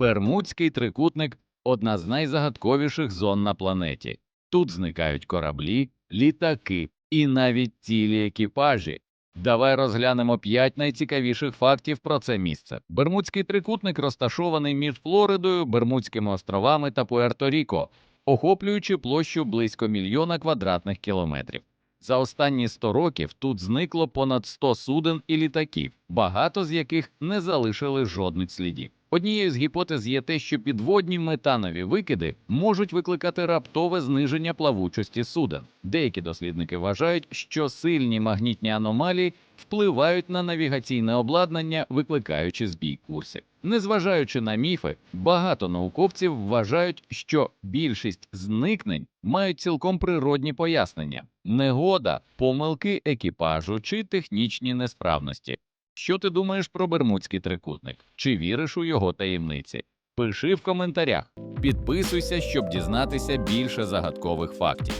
Бермудський трикутник одна з найзагадковіших зон на планеті. Тут зникають кораблі, літаки і навіть цілі екіпажі. Давай розглянемо п'ять найцікавіших фактів про це місце. Бермудський трикутник розташований між Флоридою, Бермудськими островами та Пуерто-Ріко, охоплюючи площу близько мільйона квадратних кілометрів. За останні 100 років тут зникло понад 100 суден і літаків, багато з яких не залишили жодних слідів. Однією з гіпотез є те, що підводні метанові викиди можуть викликати раптове зниження плавучості суден. Деякі дослідники вважають, що сильні магнітні аномалії впливають на навігаційне обладнання, викликаючи збій курсів. Незважаючи на міфи, багато науковців вважають, що більшість зникнень мають цілком природні пояснення: негода, помилки екіпажу чи технічні несправності. Що ти думаєш про Бермудський трикутник? Чи віриш у його таємниці? Пиши в коментарях. Підписуйся, щоб дізнатися більше загадкових фактів.